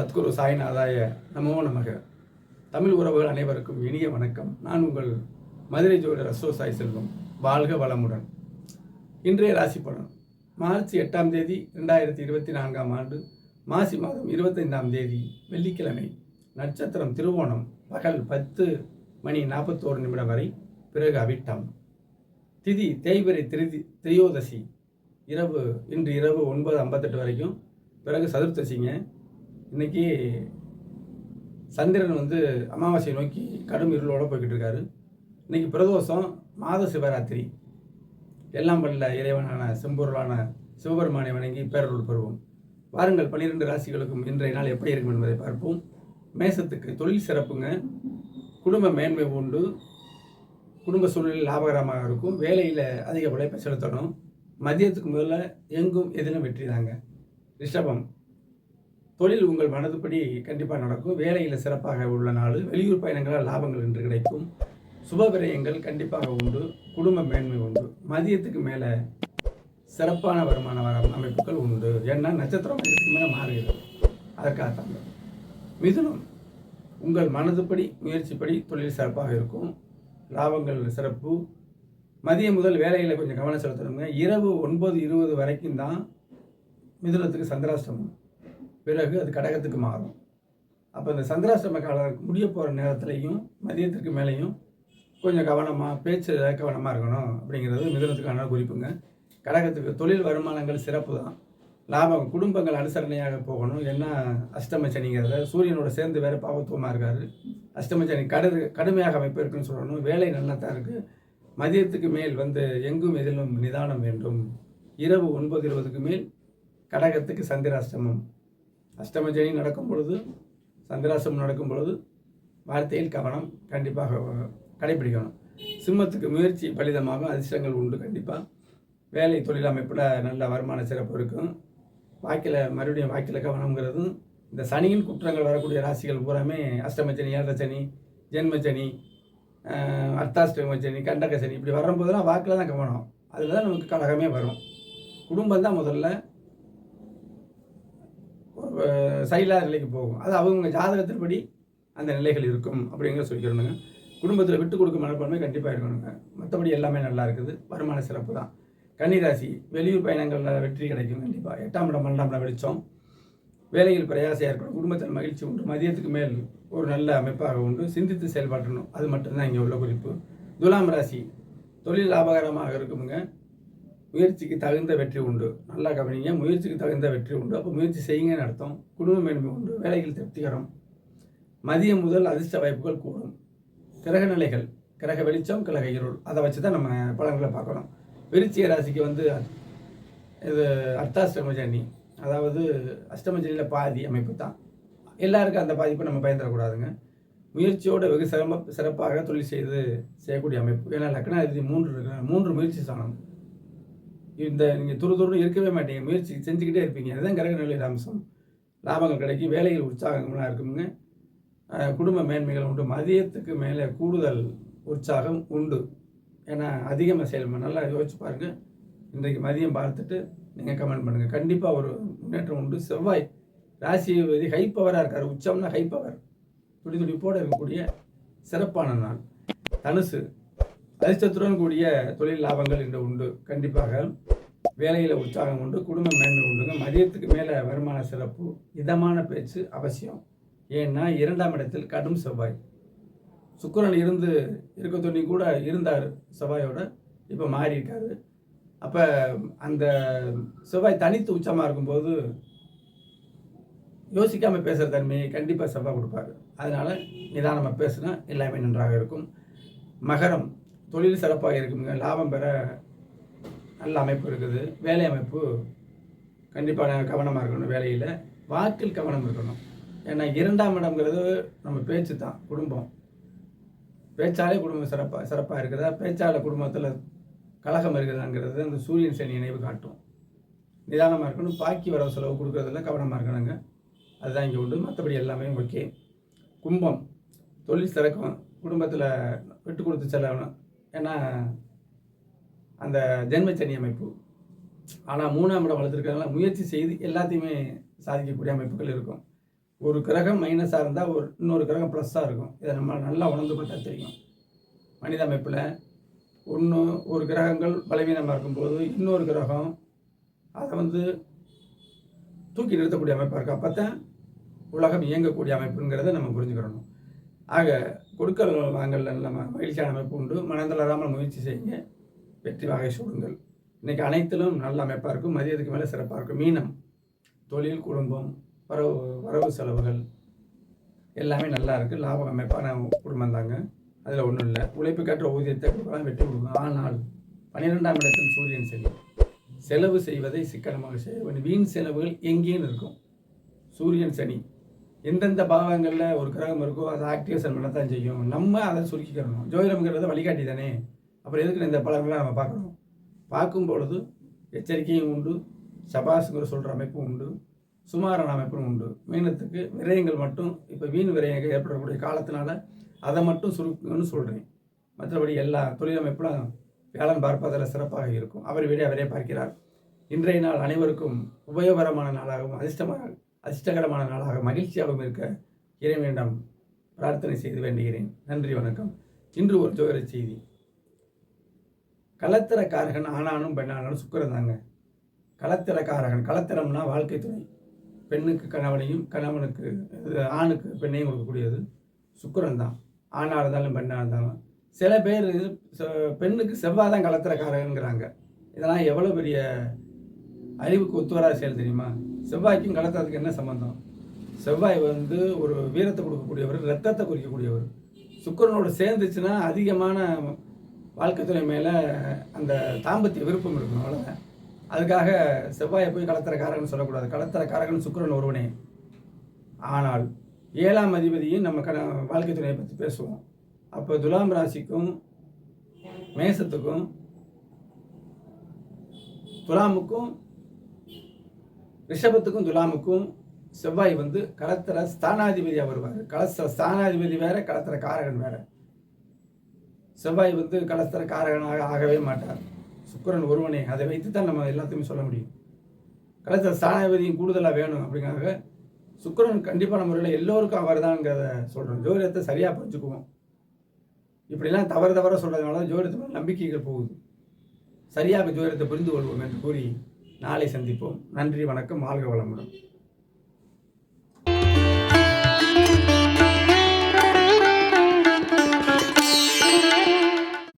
சத்குரு சாய்நாதாய நமோ நமக. தமிழ் உறவுகள் அனைவருக்கும் இனிய வணக்கம். நான் உங்கள் மதுரை ஜோடர் அசோ சாய் செல்வம். வாழ்க வளமுடன். இன்றைய ராசி பலன். மார்ச் எட்டாம் தேதி ரெண்டாயிரத்தி இருபத்தி நான்காம் ஆண்டு மாசி மாதம் இருபத்தைந்தாம் தேதி வெள்ளிக்கிழமை நட்சத்திரம் திருவோணம் பகல் பத்து மணி நாற்பத்தோரு நிமிடம் வரை பிறகு அவிட்டம். திதி தேய்பிரை திரிதி திரியோதசி. இரவு இன்று இரவு ஒன்பது ஐம்பத்தெட்டு வரைக்கும் பிறகு சதுர்த்தசிங்க. இன்னைக்கு சந்திரன் வந்து அமாவாசையை நோக்கி கடும் இருளோட போய்கிட்டு இருக்காரு. இன்னைக்கு பிரதோஷம் மாத சிவராத்திரி. எல்லாம் வல்ல இறைவனான செம்பொருளான சிவபெருமானை வணங்கி பேரருள் பருவம் வாருங்கள் பன்னிரெண்டு ராசிகளுக்கும் இன்றைய நாள் எப்படி இருக்கும் என்பதை பார்ப்போம். மேசத்துக்கு தொழில் சிறப்புங்க. குடும்ப மேன்மை உண்டு. குடும்ப சூழ்நிலை லாபகரமாக இருக்கும். வேலையில் அதிக உழைப்பை செலுத்தணும். மதியத்துக்கு முதல்ல எங்கும் எதிலும் வெற்றி தாங்க. ரிஷபம் தொழில் உங்கள் மனதுப்படி கண்டிப்பாக நடக்கும். வேலையில் சிறப்பாக உள்ள நாள் வெளியூர் பயணங்களால் லாபங்கள் என்று கிடைக்கும். சுப விரயங்கள் கண்டிப்பாக உண்டு. குடும்ப மேன்மை உண்டு. மதியத்துக்கு மேலே சிறப்பான வருமான வர அமைப்புகள் உண்டு. ஏன்னா நட்சத்திரம் மதியத்துக்கு மேலே மாறுகிறது. அதற்காகத்தாங்க மிதுனம். உங்கள் மனதுப்படி முயற்சிப்படி தொழில் சிறப்பாக இருக்கும். லாபங்கள் சிறப்பு. மதியம் முதல் வேலையில் கொஞ்சம் கவனம் செலுத்தணுங்க. இரவு ஒன்பது இருபது வரைக்கும் தான் மிதுனத்துக்கு சந்திராஷ்டமம். பிறகு அது கடகத்துக்கு மாறும். அப்போ இந்த சந்திராஷ்டம காலம் முடிய போகிற நேரத்துலையும் மதியத்திற்கு மேலேயும் கொஞ்சம் கவனமாக பேச்சு கவனமாக இருக்கணும் அப்படிங்கிறது மிதுனத்துக்கான குறிப்புங்க. கடகத்துக்கு தொழில் வருமானங்கள் சிறப்பு தான். லாபம் குடும்பங்கள் அனுசரணையாக போகணும். என்ன அஷ்டம சனிங்கிறத சூரியனோட சேர்ந்து வேறு பாவத்துவமாக இருக்கார். அஷ்டம சனி கடு கடுமையாக அமைப்பு இருக்குன்னு சொல்லணும். வேலை நல்லா தான் இருக்குது மதியத்துக்கு மேல் வந்து எங்கும் எதிலும் நிதானம் வேண்டும். இரவு ஒன்பது இருபதுக்கு மேல் கடகத்துக்கு சந்திராஷ்டமம். அஷ்டமஜனி நடக்கும் பொழுது சந்திராசம் நடக்கும் பொழுது வார்த்தையில் கவனம் கண்டிப்பாக கடைபிடிக்கணும் சிம்மத்துக்கு முயற்சி பலிதமாகும் அதிர்ஷ்டங்கள் உண்டு கண்டிப்பாக வேலை தொழில் அமைப்பில் நல்ல வருமான சிறப்பு இருக்கும். வாக்கில் மறுபடியும் வாக்கில் கவனம்ங்கிறதும் இந்த சனியின் குற்றங்கள் வரக்கூடிய ராசிகள் பூராமே அஷ்டமச்சனி ஏழரச்சனி ஜென்மச்சனி சனி ஜென்ம அர்த்தாஷ்டம கண்டக சனி இப்படி வரும்போதெல்லாம் வாக்கில் தான் கவனம். அதில் தான் நமக்கு கழகமே வரும். குடும்பம் தான் முதல்ல. சைலாத நிலைக்கு போகும். அது அவங்க ஜாதகத்தின்படி அந்த நிலைகள் இருக்கும் அப்படிங்கிற சொல்லிக்கிறோனுங்க. குடும்பத்தில் விட்டு கொடுக்க மனப்பான்மை கண்டிப்பாக இருக்கணுங்க. மற்றபடி எல்லாமே நல்லா இருக்குது. வருமான சிறப்பு தான். கன்னிராசி வெளியூர் பயணங்களில் வெற்றி கிடைக்கும் கண்டிப்பாக எட்டாம் இடம் பன்னெண்டாம் இடம் வெளிச்சம் வேலையில் பிரயாசம் இருக்கணும். குடும்பத்தில் மகிழ்ச்சி உண்டு. மதியத்துக்கு மேல் ஒரு நல்ல அமைப்பாக உண்டு. சிந்தித்து செயல்பாட்டணும் அது மட்டும்தான் இங்கே உள்ள குறிப்பு. துலாம் ராசி தொழில் லாபகரமாக இருக்குமுங்க. முயற்சிக்கு தகுந்த வெற்றி உண்டு. நல்லா கவனிங்க. முயற்சிக்கு தகுந்த வெற்றி உண்டு. அப்போ முயற்சி செய்யுங்கன்னு அர்த்தம். குடும்ப மேன்மை உண்டு. வேலைகள் திருப்திகரம். மதியம் முதல் அதிர்ஷ்ட வாய்ப்புகள் கூடும். கிரக நிலைகள். கிரக வெளிச்சம் கிரக இருள். அதை வச்சு தான் நம்ம பலன்களை பார்க்கணும். விருச்சிக ராசிக்கு வந்து இது அர்த்தாஷ்டம சனி. அதாவது அஷ்டம பாதி அமைப்பு தான். எல்லாருக்கும் அந்த பாதிப்பை நம்ம பயந்துடக்கூடாதுங்க முயற்சியோடு வெகு சிரம சிறப்பாக தொழில் செய்து செய்யக்கூடிய அமைப்பு. ஏன்னா லக்னாதிபதி மூன்று இருக்கிற மூன்று முயற்சி சாணம். இந்த நீங்கள் துரு துருன்னு இருக்கவே மாட்டீங்க. முயற்சி செஞ்சுக்கிட்டே இருப்பீங்க. அதுதான் கரக நிலையில் அம்சம். லாபங்கள் கிடைக்கும் வேலைகள் உற்சாகங்களாக இருக்குங்க குடும்ப மேன்மைகள் உண்டு. மதியத்துக்கு மேலே கூடுதல் உற்சாகம் உண்டு. ஏன்னா அதிகமாக செயல்பட நல்லா யோசிச்சு பாருங்க. இன்றைக்கு மதியம் பார்த்துட்டு நீங்கள் கமெண்ட் பண்ணுங்கள் கண்டிப்பாக ஒரு முன்னேற்றம் உண்டு. செவ்வாய் ராசிபதி ஹை பவராக இருக்கார். உச்சம்னா ஹை பவர் துடி துடிப்போடு இருக்கக்கூடிய சிறப்பான நாள். தனுசு. அதிர்ஷ்டத்துடன் கூடிய தொழில் லாபங்கள் இன்று உண்டு. கண்டிப்பாக வேலையில் உற்சாகம் உண்டு குடும்ப மேன்மை உண்டுங்க மதியத்துக்கு மேலே வருமான சிறப்பு இதமான பேச்சு அவசியம். ஏன்னா இரண்டாம் இடத்தில் கடும் செவ்வாய். சுக்கரன் இருந்து இருக்க துணி கூட இருந்தார் செவ்வாயோட. இப்போ மாறி இருக்காரு. அப்போ அந்த செவ்வாய் தனித்து உச்சமாக இருக்கும்போது யோசிக்காமல் பேசுகிற தன்மையை கண்டிப்பாக செவ்வாய் கொடுப்பாரு. அதனால் நிதானமாக பேசுனா எல்லாமே நன்றாக இருக்கும். மகரம் தொழில் சிறப்பாக இருக்குங்க லாபம் பெற நல்ல அமைப்பு இருக்குது. வேலை அமைப்பு கண்டிப்பாக கவனமாக இருக்கணும் வேலையில். வாக்கில் கவனம் இருக்கணும். ஏன்னா இரண்டாம் இடம்ங்கிறது நம்ம பேச்சு தான் குடும்பம். பேச்சாலே குடும்பம் சிறப்பாக சிறப்பாக இருக்குதா பேச்சால குடும்பத்தில் கலகம் இருக்குதாங்கிறது அந்த சூரியன் சனி நினைவு காட்டும். நிதானமாக இருக்கணும். பாக்கி வரவு செலவு கொடுக்குறதுல கவனமாக இருக்கணுங்க. அதுதான் இங்கே உண்டு. மற்றபடி எல்லாமே ஓகே கும்பம் தொழில் சிறக்கம். குடும்பத்தில் விட்டு கொடுத்து செல்லணும். ஏன்னா அந்த ஜென்மச்சனி அமைப்பு ஆனால் மூணாம் இடம் வளர்த்துருக்கிறதுனால முயற்சி செய்து எல்லாத்தையுமே சாதிக்கக்கூடிய அமைப்புகள் இருக்கும். ஒரு கிரகம் மைனஸாக இருந்தால் ஒரு இன்னொரு கிரகம் ப்ளஸ்ஸாக இருக்கும். இதை நம்ம நல்லா உணர்ந்து பார்த்தா தெரியும். மனித அமைப்பில் ஒன்று ஒரு கிரகங்கள் பலவீனமாக இருக்கும்போது இன்னொரு கிரகம் அதை வந்து தூக்கி நிறுத்தக்கூடிய அமைப்பாக இருக்கும் அப்போ தான் உலகம் இயங்கக்கூடிய அமைப்புங்கிறத நம்ம புரிஞ்சுக்கிறணும். ஆக கொடுக்கல் வாங்கல நம்ம மகிழ்ச்சியான அமைப்பு உண்டு. மனந்தளராமல் முயற்சி செய்யுங்க. வெற்றி வகை சூடுங்கள். இன்றைக்கி அனைத்திலும் நல்ல அமைப்பாக இருக்கும். மதியத்துக்கு மேலே சிறப்பாக இருக்கும். மீனம் தொழில் குடும்பம் வரவு வரவு செலவுகள் எல்லாமே நல்லா இருக்குது லாப அமைப்பான குடும்பம் தாங்க. அதில் ஒன்றும் இல்லை. உழைப்புக்கேற்ற ஊதியத்தை கொடுக்கலாம் வெற்றி கொடுக்கலாம் ஆனால் பன்னிரெண்டாம் இடத்தில் சூரியன் செல்லும். செலவு செய்வதை சிக்கனமாக செய்ய வேண்டும். வீண் செலவுகள் எங்கேயும் இருக்கும் சூரியன் சனி எந்தெந்த பாவங்களில் ஒரு கிரகம் இருக்கோ அதை ஆக்டிவேஷன் தான் செய்யும். நம்ம அதை சுருக்கிக்கிறணும் ஜோதிடம்ங்கிறது வழிகாட்டி தானே. அப்புறம் எதுக்கு இந்த பலன்கள்லாம் நம்ம பார்க்கணும். பார்க்கும் பொழுது எச்சரிக்கையும் உண்டு. சபாஸுங்கிற சொல்கிற அமைப்பும் உண்டு. சுமாரான அமைப்பும் உண்டு. மீனத்துக்கு விரயங்கள் மட்டும் இப்போ வீண் விரயங்கள் ஏற்படக்கூடிய காலத்தினால அதை மட்டும் சுருக்குன்னு சொல்கிறேன் மற்றபடி எல்லா தொழிலமைப்புலாம் வேளாண் பார்ப்பதில் சிறப்பாக இருக்கும். அவர் விட அவரே பார்க்கிறார். இன்றைய நாள் அனைவருக்கும் உபயோகரமான நாளாகவும் அதிர்ஷ்டமாக அதிர்ஷ்டகரமான நாளாக மகிழ்ச்சியாகவும் இருக்க இறைவனிடம் பிரார்த்தனை செய்து வேண்டுகிறேன். நன்றி வணக்கம். இன்று ஒரு ஜோதிட செய்தி. கலத்திரக்காரகன் ஆணானும் பெண்ணானாலும் சுக்கரன் தாங்க. கலத்திரக்காரகன் கலத்திரம்னா வாழ்க்கை துணை. பெண்ணுக்கு கணவனையும் கணவனுக்கு ஆணுக்கு பெண்ணையும் கொடுக்கக்கூடியது சுக்கரன் தான். ஆணாக இருந்தாலும் பெண்ணாக இருந்தாலும். சில பேர் செ- பெண்ணுக்கு செவ்வாய் தான் கலத்திரக்காரங்கிறாங்க இதெல்லாம் எவ்வளோ பெரிய அறிவுக்கு ஒத்துவராக செயல் தெரியுமா? செவ்வாய்க்கும் கலத்துறதுக்கு என்ன சம்பந்தம்? செவ்வாய் வந்து ஒரு வீரத்தை கொடுக்கக்கூடியவர் ரத்தத்தை குறிக்கக்கூடியவர். சுக்கரனோடு சேர்ந்துச்சுன்னா அதிகமான வாழ்க்கை துறை மேலே அந்த தாம்பத்திய விருப்பம் இருக்கும். அவ்வளோதான் அதுக்காக செவ்வாயை போய் கடத்தரக்காரகன் சொல்லக்கூடாது. கடத்தரக்காரகன் சுக்கரன் ஒருவனே. ஆனால் ஏழாம் அதிபதியும் நம்ம கட வாழ்க்கை துணையை பற்றி பேசுவோம். அப்போ துலாம் ராசிக்கும் மேசத்துக்கும் துலாமுக்கும் ரிஷபத்துக்கும் துலாமுக்கும் செவ்வாய் வந்து கலத்திர ஸ்தானாதிபதியாக வருவார் கலஸ்திர ஸ்தானாதிபதி வேற கலத்திர காரகன் வேற. செவ்வாய் வந்து கலஸ்திர காரகனாக ஆகவே மாட்டார். சுக்கரன் ஒருவனே. அதை வைத்து தான் நம்ம எல்லாத்தையுமே சொல்ல முடியும். கலஸ்திர ஸ்தானாதிபதியும் கூடுதலாக வேணும் அப்படிங்காக சுக்கிரன் கண்டிப்பான முறையில் எல்லோருக்கும் அவர் தான்ங்கிறத சொல்கிறோம் ஜோதிடத்தை சரியாக புரிஞ்சுக்குவோம். இப்படிலாம் தவறு தவறாக சொல்கிறதுனால ஜோதிடத்து நம்பிக்கைகள் போகுது. சரியாக ஜோதிடத்தை புரிந்து கொள்வோம் என்று கூறி நாளை சந்திப்போம். நன்றி வணக்கம் வாழ்க வளமுடன்.